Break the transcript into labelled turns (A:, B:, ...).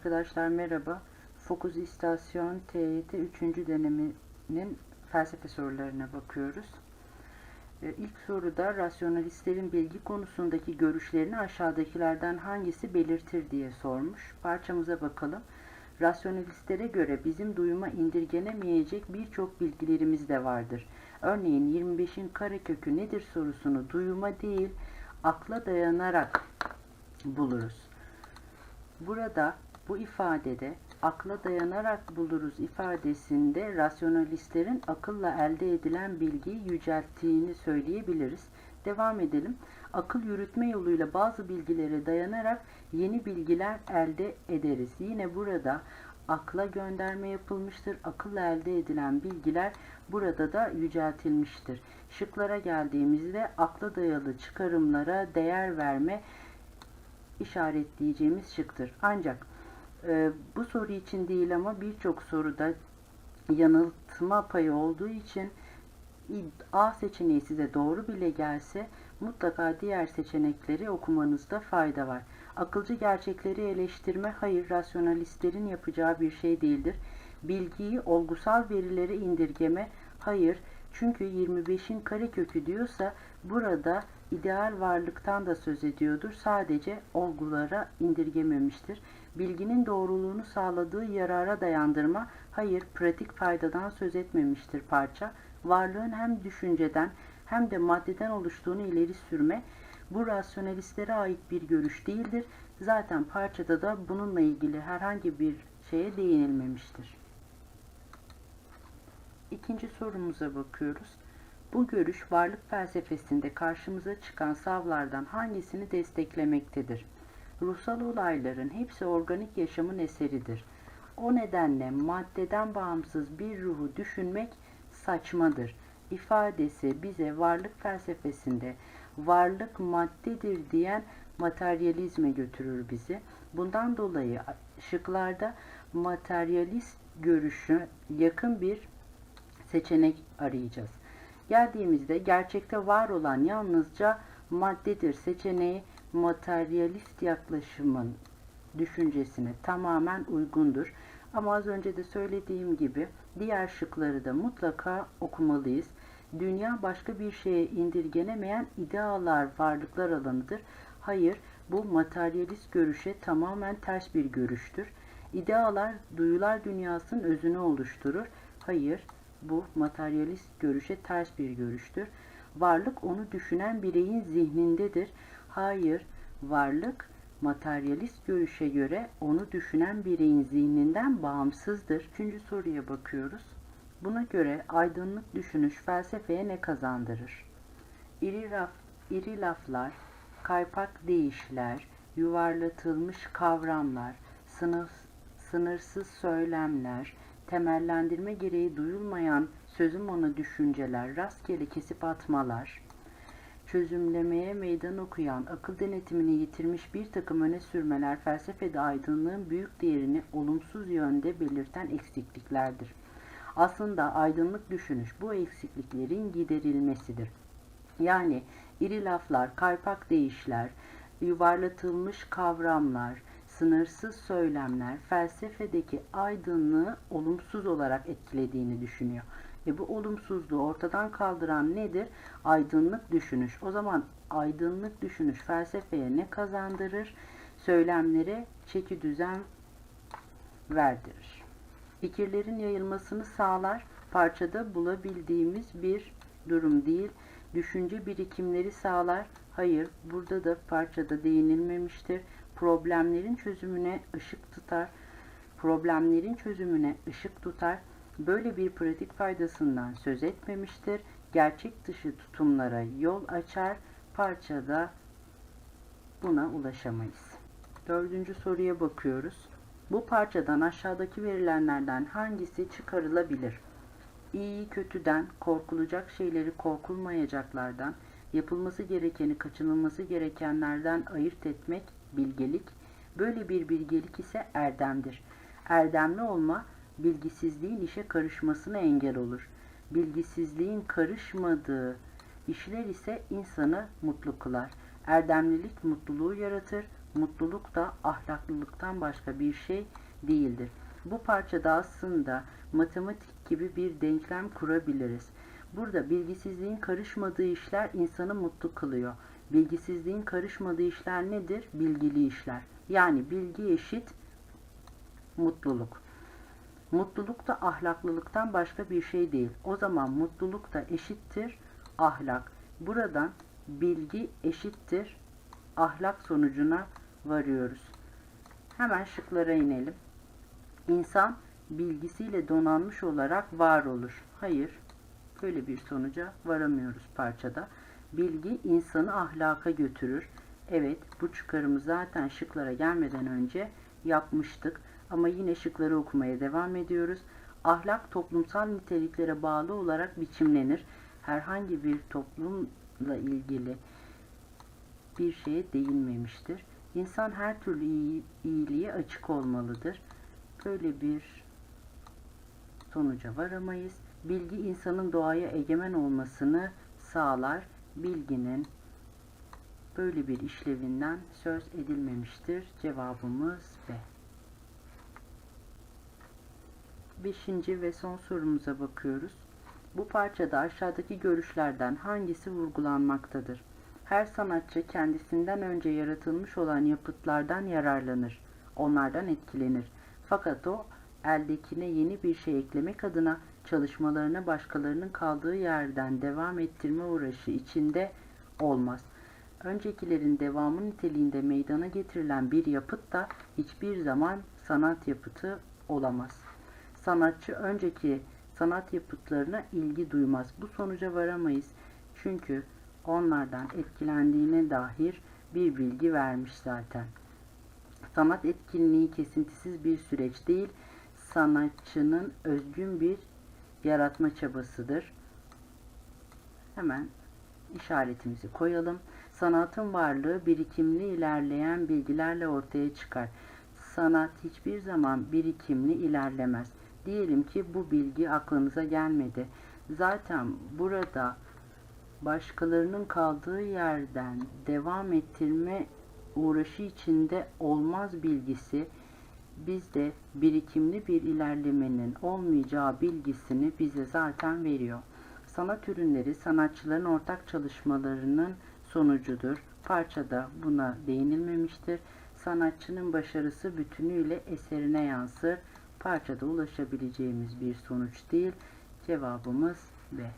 A: Arkadaşlar merhaba. Fokus İstasyon TYT 3. döneminin felsefe sorularına bakıyoruz. Ee, İlk soruda rasyonalistlerin bilgi konusundaki görüşlerini aşağıdakilerden hangisi belirtir diye sormuş. Parçamıza bakalım. Rasyonalistlere göre bizim duyuma indirgenemeyecek birçok bilgilerimiz de vardır. Örneğin 25'in karekökü nedir sorusunu duyuma değil akla dayanarak buluruz. Burada bu ifadede akla dayanarak buluruz ifadesinde rasyonalistlerin akılla elde edilen bilgiyi yücelttiğini söyleyebiliriz. Devam edelim. Akıl yürütme yoluyla bazı bilgilere dayanarak yeni bilgiler elde ederiz. Yine burada akla gönderme yapılmıştır. Akılla elde edilen bilgiler burada da yüceltilmiştir. Şıklara geldiğimizde akla dayalı çıkarımlara değer verme işaretleyeceğimiz şıktır. Ancak e, bu soru için değil ama birçok soruda yanıltma payı olduğu için A seçeneği size doğru bile gelse mutlaka diğer seçenekleri okumanızda fayda var. Akılcı gerçekleri eleştirme hayır rasyonalistlerin yapacağı bir şey değildir. Bilgiyi olgusal verilere indirgeme hayır çünkü 25'in karekökü diyorsa burada ideal varlıktan da söz ediyordur. Sadece olgulara indirgememiştir. Bilginin doğruluğunu sağladığı yarara dayandırma, hayır pratik faydadan söz etmemiştir parça. Varlığın hem düşünceden hem de maddeden oluştuğunu ileri sürme, bu rasyonalistlere ait bir görüş değildir. Zaten parçada da bununla ilgili herhangi bir şeye değinilmemiştir. İkinci sorumuza bakıyoruz. Bu görüş varlık felsefesinde karşımıza çıkan savlardan hangisini desteklemektedir? Ruhsal olayların hepsi organik yaşamın eseridir. O nedenle maddeden bağımsız bir ruhu düşünmek saçmadır. İfadesi bize varlık felsefesinde varlık maddedir diyen materyalizme götürür bizi. Bundan dolayı şıklarda materyalist görüşü yakın bir seçenek arayacağız. Geldiğimizde gerçekte var olan yalnızca maddedir seçeneği materyalist yaklaşımın düşüncesine tamamen uygundur. Ama az önce de söylediğim gibi diğer şıkları da mutlaka okumalıyız. Dünya başka bir şeye indirgenemeyen idealar, varlıklar alanıdır. Hayır, bu materyalist görüşe tamamen ters bir görüştür. İdealar duyular dünyasının özünü oluşturur. Hayır, bu materyalist görüşe ters bir görüştür. Varlık onu düşünen bireyin zihnindedir. Hayır, varlık materyalist görüşe göre onu düşünen bireyin zihninden bağımsızdır. Üçüncü soruya bakıyoruz. Buna göre aydınlık düşünüş felsefeye ne kazandırır? İri, raf, iri laflar, kaypak deyişler, yuvarlatılmış kavramlar, sınıf, sınırsız söylemler, temellendirme gereği duyulmayan sözüm ona düşünceler, rastgele kesip atmalar, çözümlemeye meydan okuyan, akıl denetimini yitirmiş bir takım öne sürmeler felsefede aydınlığın büyük değerini olumsuz yönde belirten eksikliklerdir. Aslında aydınlık düşünüş bu eksikliklerin giderilmesidir. Yani iri laflar, kaypak deyişler, yuvarlatılmış kavramlar, sınırsız söylemler felsefedeki aydınlığı olumsuz olarak etkilediğini düşünüyor. Ve bu olumsuzluğu ortadan kaldıran nedir? Aydınlık düşünüş. O zaman aydınlık düşünüş felsefeye ne kazandırır? Söylemlere çeki düzen verdirir. Fikirlerin yayılmasını sağlar. Parçada bulabildiğimiz bir durum değil. Düşünce birikimleri sağlar. Hayır, burada da parçada değinilmemiştir. Problemlerin çözümüne ışık tutar. Problemlerin çözümüne ışık tutar. Böyle bir pratik faydasından söz etmemiştir. Gerçek dışı tutumlara yol açar. Parçada buna ulaşamayız. Dördüncü soruya bakıyoruz. Bu parçadan aşağıdaki verilenlerden hangisi çıkarılabilir? İyiyi kötüden, korkulacak şeyleri korkulmayacaklardan, yapılması gerekeni kaçınılması gerekenlerden ayırt etmek bilgelik. Böyle bir bilgelik ise erdemdir. Erdemli olma, bilgisizliğin işe karışmasına engel olur. Bilgisizliğin karışmadığı işler ise insanı mutlu kılar. Erdemlilik mutluluğu yaratır. Mutluluk da ahlaklılıktan başka bir şey değildir. Bu parçada aslında matematik gibi bir denklem kurabiliriz. Burada bilgisizliğin karışmadığı işler insanı mutlu kılıyor. Bilgisizliğin karışmadığı işler nedir? Bilgili işler. Yani bilgi eşit mutluluk. Mutluluk da ahlaklılıktan başka bir şey değil. O zaman mutluluk da eşittir ahlak. Buradan bilgi eşittir ahlak sonucuna varıyoruz. Hemen şıklara inelim. İnsan bilgisiyle donanmış olarak var olur. Hayır, böyle bir sonuca varamıyoruz parçada. Bilgi insanı ahlaka götürür. Evet, bu çıkarımı zaten şıklara gelmeden önce yapmıştık. Ama yine şıkları okumaya devam ediyoruz. Ahlak toplumsal niteliklere bağlı olarak biçimlenir. Herhangi bir toplumla ilgili bir şeye değinmemiştir. İnsan her türlü iyi, iyiliğe açık olmalıdır. Böyle bir sonuca varamayız. Bilgi insanın doğaya egemen olmasını sağlar. Bilginin böyle bir işlevinden söz edilmemiştir. Cevabımız B. Beşinci ve son sorumuza bakıyoruz. Bu parçada aşağıdaki görüşlerden hangisi vurgulanmaktadır? Her sanatçı kendisinden önce yaratılmış olan yapıtlardan yararlanır, onlardan etkilenir. Fakat o eldekine yeni bir şey eklemek adına çalışmalarına başkalarının kaldığı yerden devam ettirme uğraşı içinde olmaz. Öncekilerin devamı niteliğinde meydana getirilen bir yapıt da hiçbir zaman sanat yapıtı olamaz. Sanatçı önceki sanat yapıtlarına ilgi duymaz. Bu sonuca varamayız. Çünkü onlardan etkilendiğine dair bir bilgi vermiş zaten. Sanat etkinliği kesintisiz bir süreç değil, sanatçının özgün bir yaratma çabasıdır. Hemen işaretimizi koyalım. Sanatın varlığı birikimli ilerleyen bilgilerle ortaya çıkar. Sanat hiçbir zaman birikimli ilerlemez. Diyelim ki bu bilgi aklınıza gelmedi. Zaten burada başkalarının kaldığı yerden devam ettirme uğraşı içinde olmaz bilgisi bizde birikimli bir ilerlemenin olmayacağı bilgisini bize zaten veriyor. Sanat ürünleri sanatçıların ortak çalışmalarının sonucudur. Parçada buna değinilmemiştir. Sanatçının başarısı bütünüyle eserine yansır. Parçada ulaşabileceğimiz bir sonuç değil. Cevabımız B.